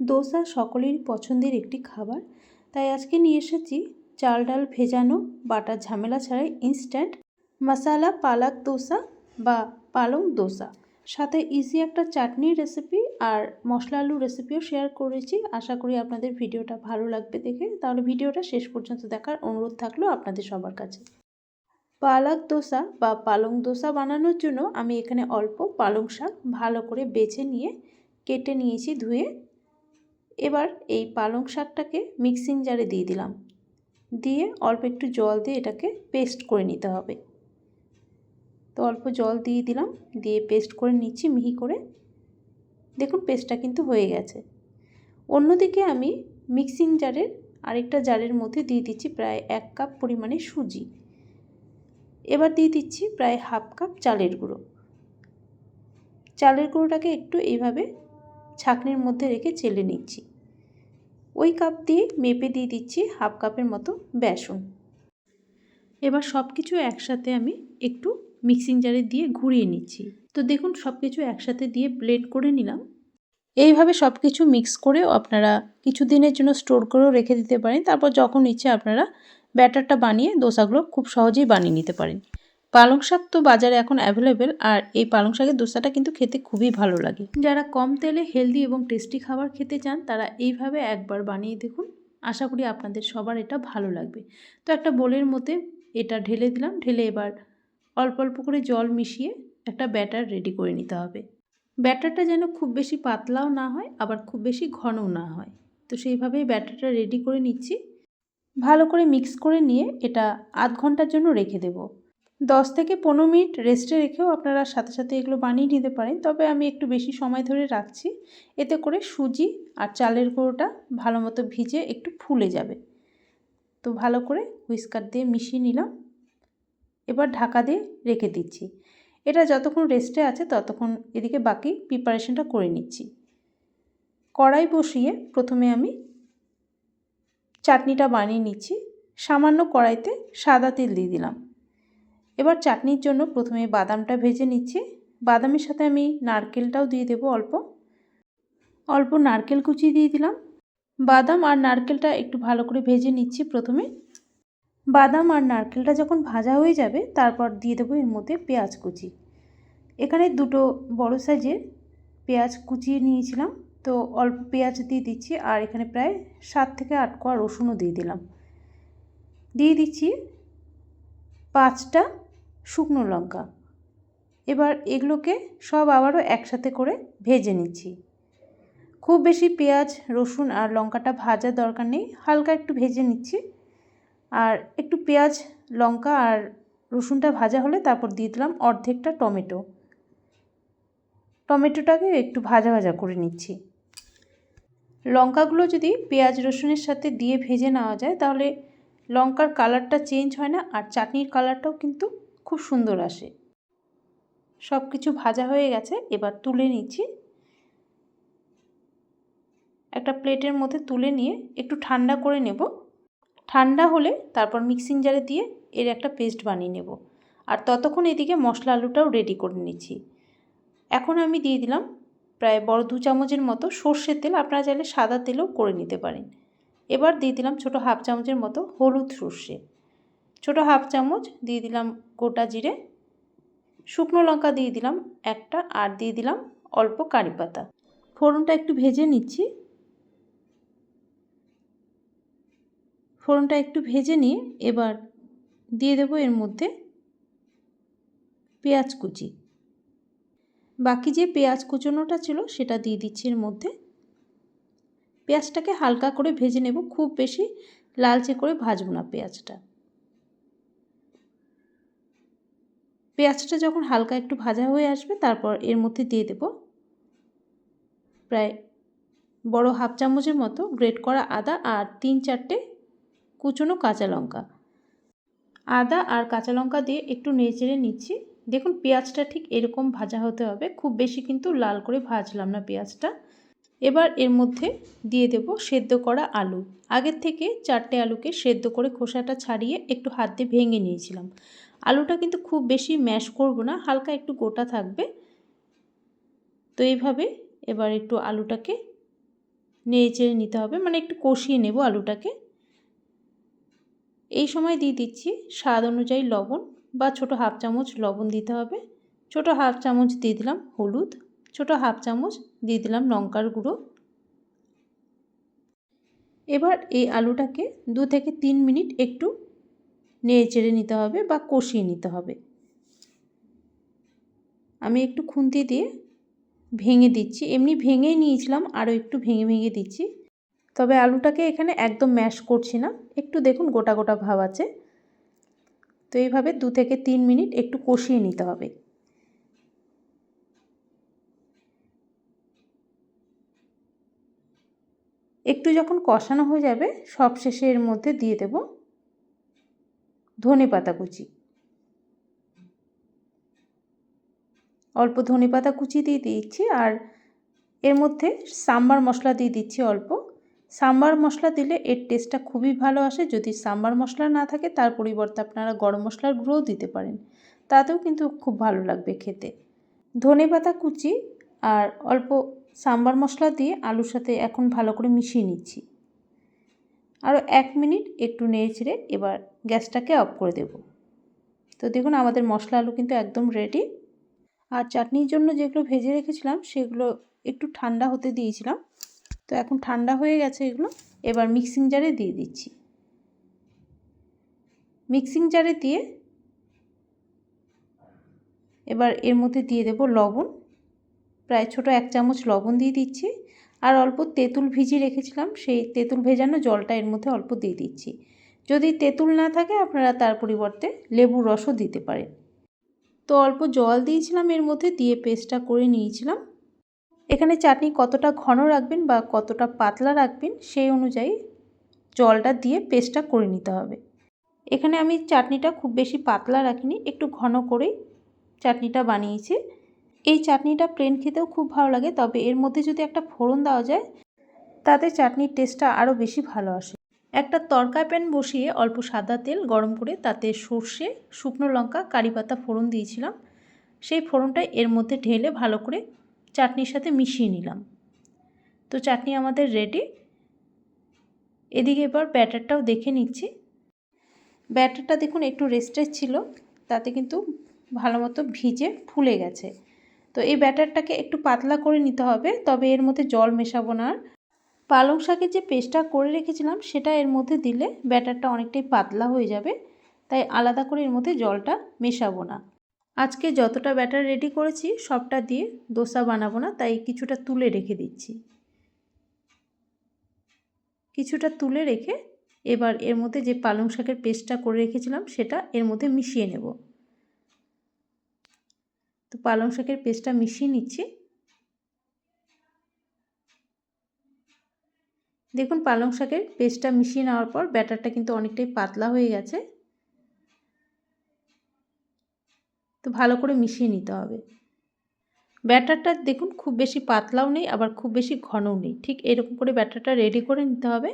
দোসা সকলেরই পছন্দের একটি খাবার। তাই আজকে নিয়ে এসেছি চাল ডাল ভেজানো, বাটার ঝামেলা ছাড়াই ইনস্ট্যান্ট মশালা পালাক দোসা বা পালং দোসা। সাথে ইজি একটা চাটনির রেসিপি আর মশলা আলু রেসিপিও শেয়ার করেছি। আশা করি আপনাদের ভিডিওটা ভালো লাগবে দেখে। তাহলে ভিডিওটা শেষ পর্যন্ত দেখার অনুরোধ থাকল আপনাদের সবার কাছে। পালক দোসা বা পালং দোসা বানানোর জন্য আমি এখানে অল্প পালং শাক ভালো করে বেছে নিয়ে, কেটে নিয়েছি ধুয়ে। এবার এই পালং শাকটাকে মিক্সিং জারে দিয়ে দিলাম। দিয়ে অল্প একটু জল দিয়ে এটাকে পেস্ট করে নিতে হবে। তো অল্প জল দিয়ে দিলাম, দিয়ে পেস্ট করে নিচ্ছি মিহি করে। দেখুন পেস্টটা কিন্তু হয়ে গেছে। অন্যদিকে আমি মিক্সিং জারের আরেকটা জারের মধ্যে দিয়ে দিচ্ছি প্রায় এক কাপ পরিমাণে সুজি। এবার দিয়ে দিচ্ছি প্রায় হাফ কাপ চালের গুঁড়ো। চালের গুঁড়োটাকে একটু এইভাবে ছাঁকনির মধ্যে রেখে চেলে নিচ্ছি। ওই কাপ দিয়ে মেপে দিয়ে দিচ্ছি হাফ কাপের মতো বেসন। এবার সব কিছু একসাথে আমি একটু মিক্সিং জারে দিয়ে ঘুরিয়ে নিচ্ছি। তো দেখুন সব কিছু একসাথে দিয়ে ব্লেড করে নিলাম। এইভাবে সব কিছু মিক্স করেও আপনারা কিছু দিনের জন্য স্টোর করেও রেখে দিতে পারেন। তারপর যখন ইচ্ছে আপনারা ব্যাটারটা বানিয়ে দোসাগুলো খুব সহজেই বানিয়ে নিতে পারেন। পালং শাক তো বাজারে এখন অ্যাভেলেবেল আর এই পালং শাকের দোসাটা কিন্তু খেতে খুবই ভালো লাগে। যারা কম তেলে হেলদি এবং টেস্টি খাবার খেতে চান, তারা এইভাবে একবার বানিয়ে দেখুন। আশা করি আপনাদের সবার এটা ভালো লাগবে। তো একটা বোলের মধ্যে এটা ঢেলে দিলাম, ঢেলে এবার অল্প অল্প করে জল মিশিয়ে একটা ব্যাটার রেডি করে নিতে হবে। ব্যাটারটা যেন খুব বেশি পাতলাও না হয়, আবার খুব বেশি ঘনও না হয়। তো সেইভাবেই ব্যাটারটা রেডি করে নিচ্ছি। ভালো করে মিক্স করে নিয়ে এটা আধ ঘণ্টার জন্য রেখে দেব। দশ থেকে পনেরো মিনিট রেস্টে রেখেও আপনারা সাথে সাথে এগুলো বানিয়ে নিতে পারেন। তবে আমি একটু বেশি সময় ধরে রাখছি। এতে করে সুজি আর চালের গুঁড়োটা ভালো মতো ভিজে একটু ফুলে যাবে। তো ভালো করে হুইস্কার দিয়ে মিশিয়ে নিলাম। এবার ঢাকা দিয়ে রেখে দিচ্ছি। এটা যতক্ষণ রেস্টে আছে ততক্ষণ এদিকে বাকি প্রিপারেশনটা করে নিচ্ছি। কড়াই বসিয়ে প্রথমে আমি চাটনিটা বানিয়ে নিচ্ছি। সামান্য কড়াইতে সাদা তেল দিয়ে দিলাম। এবার চাটনির জন্য প্রথমে বাদামটা ভেজে নিচ্ছি। বাদামের সাথে আমি নারকেলটাও দিয়ে দেবো অল্প। অল্প নারকেল কুচি দিয়ে দিলাম। বাদাম আর নারকেলটা একটু ভালো করে ভেজে নিচ্ছি প্রথমে। বাদাম আর নারকেলটা যখন ভাজা হয়ে যাবে, তারপর দিয়ে দেবো এর মধ্যে পেঁয়াজ কুচি। এখানে দুটো বড় সাইজের পেঁয়াজ কুচিয়ে নিয়েছিলাম। তো অল্প পেঁয়াজ দিয়ে দিচ্ছি আর এখানে প্রায় সাত থেকে আট কোয়া রসুনও দিয়ে দিলাম। দিয়ে দিচ্ছি পাঁচটা শুকনো লঙ্কা। এবার এগুলোকে সব আবারও একসাথে করে ভেজে নিচ্ছি। খুব বেশি পেঁয়াজ, রসুন আর লঙ্কাটা ভাজার দরকার নেই, হালকা একটু ভেজে নিচ্ছি। আর একটু পেঁয়াজ, লঙ্কা আর রসুনটা ভাজা হলে তারপর দিয়ে দিলাম অর্ধেকটা টমেটো। টমেটোটাকে একটু ভাজা ভাজা করে নিচ্ছি। লঙ্কাগুলো যদি পেঁয়াজ, রসুনের সাথে দিয়ে ভেজে নেওয়া যায়, তাহলে লঙ্কার কালারটা চেঞ্জ হয় না, আর চাটনির কালারটাও কিন্তু খুব সুন্দর আসে। সব কিছু ভাজা হয়ে গেছে, এবার তুলে নিচ্ছি। একটা প্লেটের মধ্যে তুলে নিয়ে একটু ঠান্ডা করে নেব। ঠান্ডা হলে তারপর মিক্সিং জারে দিয়ে এর একটা পেস্ট বানিয়ে নেব। আর ততক্ষণ এদিকে মশলা আলুটাও রেডি করে নিচ্ছি। এখন আমি দিয়ে দিলাম প্রায় বড় দু চামচের মতো সর্ষের তেল, আপনারা চাইলে সাদা তেলও করে নিতে পারেন। এবার দিয়ে দিলাম ছোটো হাফ চামচের মতো হলুদ সর্ষে। ছোটো হাফ চামচ দিয়ে দিলাম গোটা জিরে, শুকনো লঙ্কা দিয়ে দিলাম একটা আর দিয়ে দিলাম অল্প কারি পাতা। ফোড়নটা একটু ভেজে নিচ্ছি। ফোড়নটা একটু ভেজে নিয়ে এবার দিয়ে দেবো এর মধ্যে পেঁয়াজ কুচি। বাকি যে পেঁয়াজ কুচোনোটা ছিল সেটা দিয়ে দিচ্ছি এর মধ্যে। পেঁয়াজটাকে হালকা করে ভেজে নেব, খুব বেশি লালচে করে ভাজবো না পেঁয়াজটা। পেঁয়াজটা যখন হালকা একটু ভাজা হয়ে আসবে, তারপর এর মধ্যে দিয়ে দেব প্রায় বড় হাফ চামচের মতো গ্রেট করা আদা আর তিন চারটে কুচনো কাঁচা লঙ্কা। আদা আর কাঁচা লঙ্কা দিয়ে একটু নেড়ে নিচ্ছি। দেখুন, পেঁয়াজটা ঠিক এরকম ভাজা হতে হবে। খুব বেশি কিন্তু লাল করে ভাজলাম না পেঁয়াজটা। এবার এর মধ্যে দিয়ে দেব সেদ্ধ করা আলু। আগের থেকে চারটে আলুকে সেদ্ধ করে খোসাটা ছাড়িয়ে একটু হাত দিয়ে ভেঙে নিয়েছিলাম। আলুটা কিন্তু খুব বেশি ম্যাশ করব না, হালকা একটু গোটা থাকবে। তো এইভাবে এবার একটু আলুটাকে নেড়ে নিতে হবে মানে একটু কষিয়ে নেব আলুটাকে। এই সময় দিয়ে দিচ্ছি স্বাদ অনুযায়ী লবণ বা ছোট হাফ চামচ লবণ দিতে হবে। ছোট হাফ চামচ দিয়ে দিলাম হলুদ, ছোট হাফ চামচ দিয়ে দিলাম লঙ্কার গুঁড়ো। এবার এই আলুটাকে দু থেকে তিন মিনিট একটু নেড়ে চেড়ে নিতে হবে বা কষিয়ে নিতে হবে। আমি একটু খুন্তি দিয়ে ভেঙে দিচ্ছি। এমনি ভেঙেই নিয়েছিলাম, আরও একটু ভেঙে ভেঙে দিচ্ছি। তবে আলুটাকে এখানে একদম ম্যাশ করছি না। একটু দেখুন গোটা গোটা ভাব আছে। তো এইভাবে দু থেকে তিন মিনিট একটু কষিয়ে নিতে হবে। একটু যখন কষানো হয়ে যাবে, সবশেষে এর মধ্যে দিয়ে দেব ধনে পাতা কুচি। অল্প ধনে পাতা কুচি দিয়ে দিচ্ছি আর এর মধ্যে সাম্বার মশলা দিয়ে দিচ্ছি অল্প। সাম্বার মশলা দিলে এর টেস্টটা খুবই ভালো আসে। যদি সাম্বার মশলা না থাকে, তার পরিবর্তে আপনারা গরম মশলার গুঁড়োও দিতে পারেন। তাতেও কিন্তু খুব ভালো লাগবে খেতে। ধনে পাতা কুচি আর অল্প সাম্বার মশলা দিয়ে আলুর সাথে এখন ভালো করে মিশিয়ে নিচ্ছি। আরও এক মিনিট একটু নেড়ে এবার গ্যাসটাকে অফ করে দেব। তো দেখুন আমাদের মশলা আলু কিন্তু একদম রেডি আর চাটনির জন্য যেগুলো ভেজে রেখেছিলাম, সেগুলো একটু ঠান্ডা হতে দিয়েছিলাম। তো এখন ঠান্ডা হয়ে গেছে এগুলো। এবার মিক্সিং জারে দিয়ে দিচ্ছি। মিক্সিং জারে দিয়ে এবার এর মধ্যে দিয়ে দেব লবণ। প্রায় ছোট এক চামচ লবণ দিয়ে দিচ্ছি। আর অল্প তেঁতুল ভিজিয়ে রেখেছিলাম, সেই তেঁতুল ভেজানো জলটা এর মধ্যে অল্প দিয়ে দিচ্ছি। যদি তেঁতুল না থাকে, আপনারা তার পরিবর্তে লেবুর রসও দিতে পারেন। তো অল্প জল দিয়েছিলাম, এর মধ্যে দিয়ে পেস্টটা করে নিয়েছিলাম। এখানে চাটনি কতটা ঘন রাখবেন বা কতটা পাতলা রাখবেন, সেই অনুযায়ী জলটা দিয়ে পেস্টটা করে নিতে হবে। এখানে আমি চাটনিটা খুব বেশি পাতলা রাখিনি, একটু ঘন করেই চাটনিটা বানিয়েছি। এই চাটনিটা প্লেন খেতেও খুব ভালো লাগে, তবে এর মধ্যে যদি একটা ফোড়ন দেওয়া যায়, তাতে চাটনির টেস্টটা আরও বেশি ভালো আসে। একটা তরকা প্যান বসিয়ে অল্প সাদা তেল গরম করে তাতে সর্ষে, শুকনো লঙ্কা, কারি পাতা ফোড়ন দিয়েছিলাম। সেই ফোড়নটা এর মধ্যে ঢেলে ভালো করে চাটনির সাথে মিশিয়ে নিলাম। তো চাটনি আমাদের রেডি এদিকে এবার ব্যাটারটাও দেখে নিচ্ছি। ব্যাটারটা দেখুন একটু রেস্টের ছিল, তাতে কিন্তু ভালো মতো ভিজে ফুলে গেছে। তো এই ব্যাটারটাকে একটু পাতলা করে নিতে হবে, তবে এর মধ্যে জল মেশাবো না পালং শাকের যে পেস্টটা করে রেখেছিলাম, সেটা এর মধ্যে দিলে ব্যাটারটা অনেকটাই পাতলা হয়ে যাবে, তাই আলাদা করে এর মধ্যে জলটা মেশাবো না। আজকে যতটা ব্যাটার রেডি করেছি, সবটা দিয়ে দোসা বানাবো না, তাই কিছুটা তুলে রেখে দিচ্ছি। কিছুটা তুলে রেখে এবার এর মধ্যে যে পালং শাকের পেস্টটা করে রেখেছিলাম, সেটা এর মধ্যে মিশিয়ে নেব। তো পালং শাকের পেস্টটা মিশিয়ে নিচ্ছি। দেখুন, পালং শাকের পেস্টটা মিশিয়ে নেওয়ার পর ব্যাটারটা কিন্তু অনেকটাই পাতলা হয়ে গেছে। তো ভালো করে মিশিয়ে নিতে হবে। ব্যাটারটা দেখুন, খুব বেশি পাতলাও নেই, আবার খুব বেশি ঘনও নেই। ঠিক এরকম করে ব্যাটারটা রেডি করে নিতে হবে।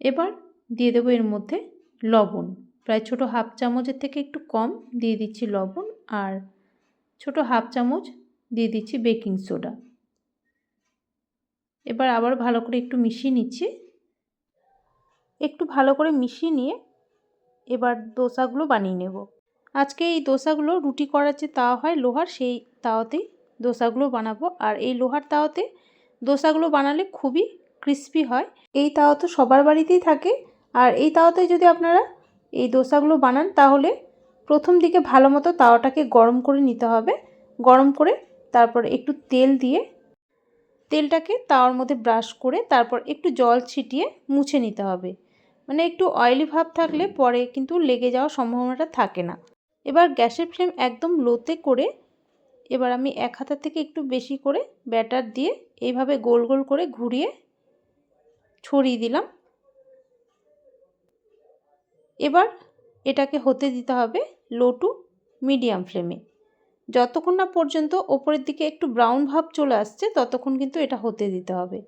এবার দিয়ে দেবো এর মধ্যে লবণ। প্রায় ছোট হাফ চামচের থেকে একটু কম দিয়ে দিচ্ছি লবণ আর ছোট হাফ চামচ দিয়ে দিচ্ছি বেকিং সোডা। এবার আবার ভালো করে একটু মিশিয়ে নিচ্ছি। একটু ভালো করে মিশিয়ে নিয়ে এবার দোসাগুলো বানিয়ে নেব। আজকে এই দোসাগুলো রুটি করার যে তাওয়া হয়, লোহার সেই তাওয়াতেই দোসাগুলো বানাবো। আর এই লোহার তাওয়াতে দোসাগুলো বানালে খুবই ক্রিস্পি হয়। এই তাওয়া তো সবার বাড়িতেই থাকে। আর এই তাওয়াতে যদি আপনারা এই দোসাগুলো বানান, তাহলে প্রথম দিকে ভালো মতো তাওয়াটাকে গরম করে নিতে হবে। গরম করে তারপর একটু তেল দিয়ে তেলটাকে তাওয়ার মধ্যে ব্রাশ করে তারপর একটু জল ছিটিয়ে মুছে নিতে হবে। মানে একটু অয়েলি ভাব থাকলে পরে কিন্তু লেগে যাওয়ার সম্ভাবনাটা থাকে না। এবার গ্যাসের ফ্লেম একদম লোতে করে এবার আমি এক হাতের থেকে একটু বেশি করে ব্যাটার দিয়ে এইভাবে গোল গোল করে ঘুরিয়ে ছড়িয়ে দিলাম। এবার এটাকে হতে দিতে হবে লো টু মিডিয়াম ফ্লেমে। যতক্ষণ না পর্যন্ত ওপরের দিকে একটু ব্রাউন ভাব চলে আসছে, ততক্ষণ কিন্তু এটা হতে দিতে হবে।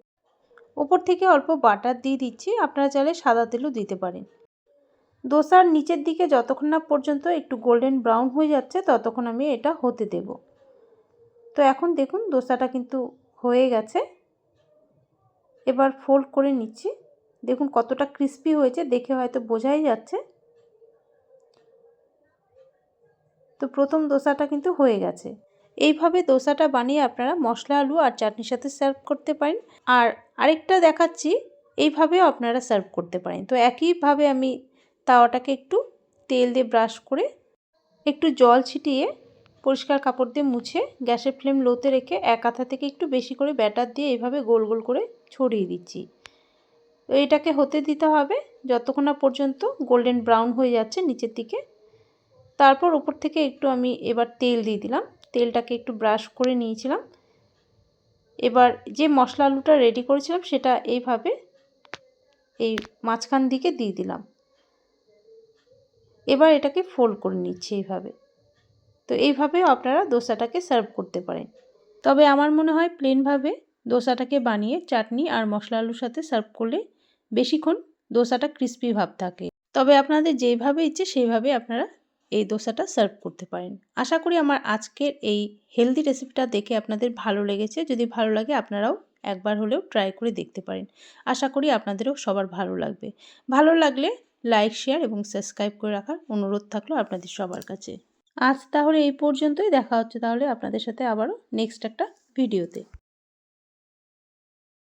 ওপর থেকে অল্প বাটার দিয়ে দিচ্ছি, আপনারা চাইলে সাদা তেলও দিতে পারেন। দোসার নিচের দিকে যতক্ষণ না পর্যন্ত একটু গোল্ডেন ব্রাউন হয়ে যাচ্ছে, ততক্ষণ আমি এটা হতে দেব। তো এখন দেখুন, দোসাটা কিন্তু হয়ে গেছে। এবার ফোল্ড করে নিচ্ছি। দেখুন কতটা ক্রিস্পি হয়েছে, দেখে হয়তো বোঝাই যাচ্ছে। তো প্রথম দোসাটা কিন্তু হয়ে গেছে। এইভাবে দোসাটা বানিয়ে আপনারা মশলা, আলু আর চাটনির সাথে সার্ভ করতে পারেন। আর আরেকটা দেখাচ্ছি, এইভাবেও আপনারা সার্ভ করতে পারেন। তো একইভাবে আমি তাওয়াটাকে একটু তেল দিয়ে ব্রাশ করে একটু জল ছিটিয়ে পরিষ্কার কাপড় দিয়ে মুছে গ্যাসের ফ্লেম লোতে রেখে এক হাতা থেকে একটু বেশি করে ব্যাটার দিয়ে এইভাবে গোল গোল করে ছড়িয়ে দিচ্ছি। তো এটাকে হতে দিতে হবে যতক্ষণ না পর্যন্ত গোল্ডেন ব্রাউন হয়ে যাচ্ছে নিচের দিকে। তারপর উপর থেকে একটু আমি এবার তেল দিয়ে দিলাম। তেলটাকে একটু ব্রাশ করে নিয়েছিলাম। এবার যে মশলা আলুটা রেডি করেছিলাম সেটা এইভাবে এই মাঝখান দিকে দিয়ে দিলাম। এবার এটাকে ফোল্ড করে নিচ্ছি এইভাবে। তো এইভাবেও আপনারা দোসাটাকে সার্ভ করতে পারেন। তবে আমার মনে হয় প্লেনভাবে দোসাটাকে বানিয়ে চাটনি আর মশলা আলুর সাথে সার্ভ করলে বেশিক্ষণ দোসাটা ক্রিস্পি ভাব থাকে। তবে আপনাদের যেইভাবে ইচ্ছে সেইভাবে আপনারা এই দোসাটা সার্ভ করতে পারেন। আশা করি আমার আজকের এই হেলদি রেসিপিটা দেখে আপনাদের ভালো লেগেছে। যদি ভালো লাগে, আপনারাও একবার হলেও ট্রাই করে দেখতে পারেন। আশা করি আপনাদেরও সবার ভালো লাগবে। ভালো লাগলে লাইক শেয়ার এবং সাবস্ক্রাইব করে রাখার অনুরোধ থাকল আপনাদের সবার কাছে। আজ তাহলে এই পর্যন্তই। দেখা হচ্ছে তাহলে আপনাদের সাথে আবারও নেক্সট একটা ভিডিওতে